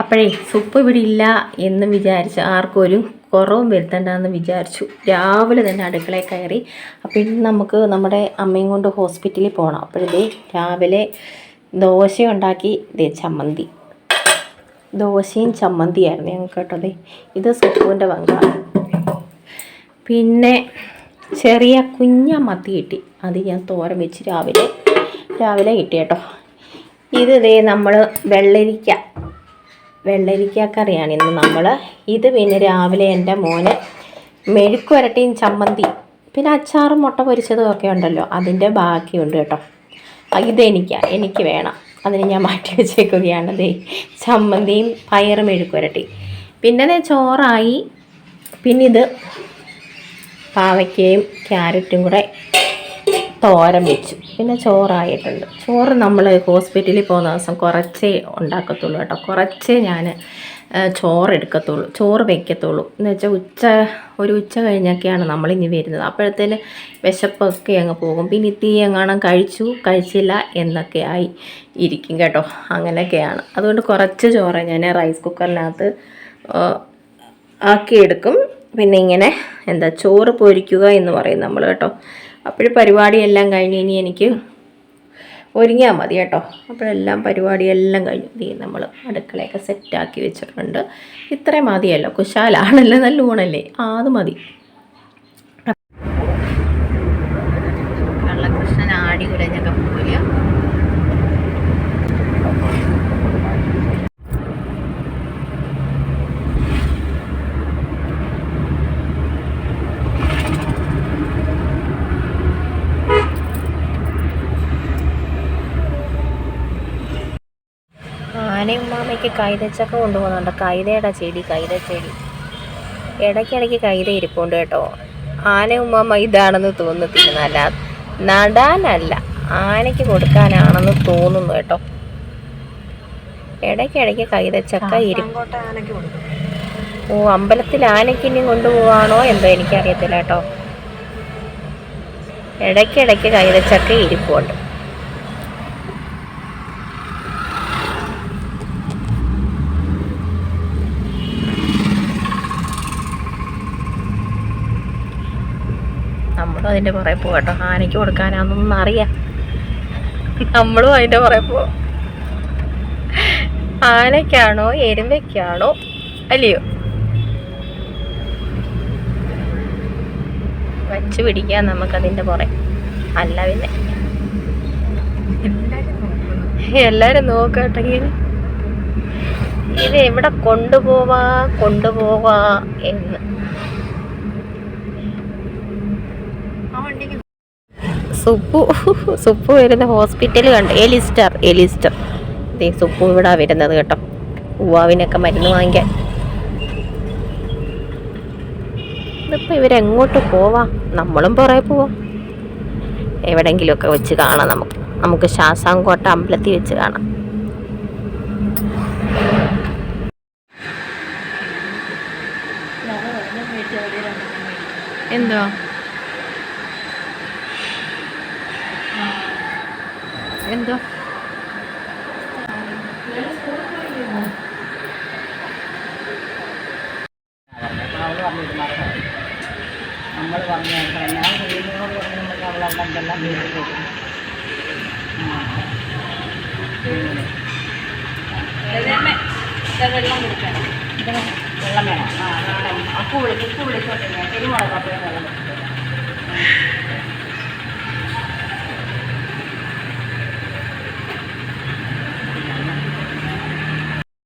അപ്പോഴേ സുപ്പ് ഇവിടെ ഇല്ല എന്ന് വിചാരിച്ച് ആർക്കും ഒരു കുറവും വരുത്തണ്ടെന്ന് വിചാരിച്ചു. രാവിലെ തന്നെ അടുക്കളയിൽ കയറി. അപ്പോൾ ഇന്ന് നമുക്ക് നമ്മുടെ അമ്മയും കൊണ്ട് ഹോസ്പിറ്റലിൽ പോകണം അപ്പോഴേ രാവിലെ ദോശ ഉണ്ടാക്കി ദേ ചമ്മന്തി. ദോശയും ചമ്മന്തിയായിരുന്നു ഞങ്ങൾക്ക് കേട്ടോ ദേ. ഇത് സുപ്പുവിന്റെ പങ്കാണ് പിന്നെ ചെറിയ കുഞ്ഞ മത്തി കിട്ടി. അത് ഞാൻ തോരൻ വെച്ച് രാവിലെ രാവിലെ കിട്ടി കേട്ടോ. ഇത് ദേ നമ്മൾ വെള്ളരിക്ക. വെള്ളരിക്ക കറിയാണ് ഇന്ന് നമ്മൾ ഇത് പിന്നെ രാവിലെ എന്റെ മോന് മെഴുക്ക് വരട്ടിയും ചമ്മന്തി പിന്നെ അച്ചാറും മുട്ട പൊരിച്ചതും ഒക്കെ ഉണ്ടല്ലോ അതിന്റെ ബാക്കിയുണ്ട് കേട്ടോ. ആ, ഇതെനിക്കാ എനിക്ക് വേണം. അതിന് ഞാൻ മാറ്റി വെച്ചേക്കുകയാണ്. ദേ ചമ്മന്തിയും പയറ് മെഴുക്കുരട്ടി പിന്നെ ദേ ചോറായി. പിന്നെ ഇത് പാവയ്ക്കയും ക്യാരറ്റും കൂടെ തോരൻ വെച്ചു. പിന്നെ ചോറായിട്ടുണ്ട്. ചോറ് നമ്മൾ ഹോസ്പിറ്റലിൽ പോകുന്ന ദിവസം കുറച്ചേ ഉണ്ടാക്കത്തുള്ളൂ കേട്ടോ. കുറച്ചേ ഞാൻ ചോറ് എടുക്കത്തുള്ളൂ ചോറ് വയ്ക്കത്തുള്ളൂ എന്ന് വെച്ചാൽ ഉച്ച ഒരു ഉച്ച കഴിഞ്ഞൊക്കെയാണ് നമ്മളിനി വരുന്നത്. അപ്പോഴത്തേന് വിശപ്പൊക്കെ അങ്ങ് പോകും. പിന്നെ തീ എങ്ങാണം കഴിച്ചു കഴിച്ചില്ല എന്നൊക്കെ ആയി ഇരിക്കും കേട്ടോ. അങ്ങനെയൊക്കെയാണ്. അതുകൊണ്ട് കുറച്ച് ചോറ് ഞാൻ റൈസ് കുക്കറിനകത്ത് ആക്കിയെടുക്കും. പിന്നെ ഇങ്ങനെ എന്താ ചോറ് പൊരിക്കുക എന്ന് പറയും നമ്മൾ കേട്ടോ. അപ്പോഴും പരിപാടിയെല്ലാം കഴിഞ്ഞ് ഇനി എനിക്ക് ഒരുങ്ങിയാൽ മതി കേട്ടോ. അപ്പോഴെല്ലാം പരിപാടിയെല്ലാം കഴിഞ്ഞു ഇനി നമ്മൾ അടുക്കളയൊക്കെ സെറ്റാക്കി വെച്ചിട്ടുണ്ട്. ഇത്രയും മതിയല്ലോ. കുശാലാണല്ലോ നല്ല ഊണല്ലേ? ആ അത് മതി. ആനയും ഉമ്മാമയ്ക്ക് കൈതച്ചക്ക കൊണ്ടുപോകുന്നുണ്ട്. കൈതയുടെ ചെടി കൈതച്ചെടി. ഇടയ്ക്കിടയ്ക്ക് കൈത ഇരിപ്പുണ്ട് കേട്ടോ. ആന ഉമ്മാമ ഇതാണെന്ന് തോന്നുന്നു അല്ല നടാനല്ല. ആനയ്ക്ക് കൊടുക്കാനാണെന്ന് തോന്നുന്നു കേട്ടോ. ഇടയ്ക്കിടയ്ക്ക് കൈതച്ചക്ക ഇരിപ്പ് ഓ അമ്പലത്തിൽ ആനയ്ക്ക് ഇനി കൊണ്ടുപോവാണോ എന്തോ എനിക്കറിയത്തില്ല കേട്ടോ. ഇടയ്ക്കിടയ്ക്ക് കൈതച്ചക്ക ഇരിപ്പുണ്ട്. നമ്മളും അതിന്റെ പുറകെ പോകും കേട്ടോ. ആനയ്ക്ക് കൊടുക്കാനാണെന്നൊന്നും അറിയാം. നമ്മളും അതിന്റെ പുറകെ പോകും ആനയ്ക്കാണോ എരുമയ്ക്കാണോ അല്ലയോ? വച്ച് പിടിക്കാം നമുക്കതിന്റെ പുറകെ. അല്ല പിന്നെ. എല്ലാരും നോക്കട്ടെങ്കിൽ ഇത് എവിടെ കൊണ്ടുപോവാ കൊണ്ടുപോവാ എന്ന്. സുപ്പു. സുപ്പു വരുന്ന ഹോസ്പിറ്റൽ കണ്ട്. എലിസ്റ്റർ എലിസ്റ്റർ ദേ സുപ്പു ഇവിടെ വരുന്നത് കേട്ടോ. ഉവാവിനൊക്കെ മരുന്ന് വാങ്ങിക്കാൻ. ഇതിപ്പോ ഇവരെങ്ങോട്ട് പോവാ? നമ്മളും പുറകെ പോവാം. എവിടെങ്കിലുമൊക്കെ വെച്ച് കാണാം നമുക്ക്. നമുക്ക് ശാസാംകോട്ട അമ്പലത്തിൽ വെച്ച് കാണാം. എന്തോ? എന്തോ? നമ്മൾ പറഞ്ഞു ഞാൻ കുഞ്ഞുങ്ങളോട് പറഞ്ഞു നമുക്ക് അവളെ കണ്ടെല്ലാം വീട്ടിൽ പോകും വെള്ളം. കുടിക്കണം വെള്ളം വേണം ആ ഉപ്പ് വിളിച്ച് ഉപ്പ് വിളിച്ചോട്ടെ ഞാൻ പെരുമുളക് വെള്ളം. കുടിച്ചോട്ടെ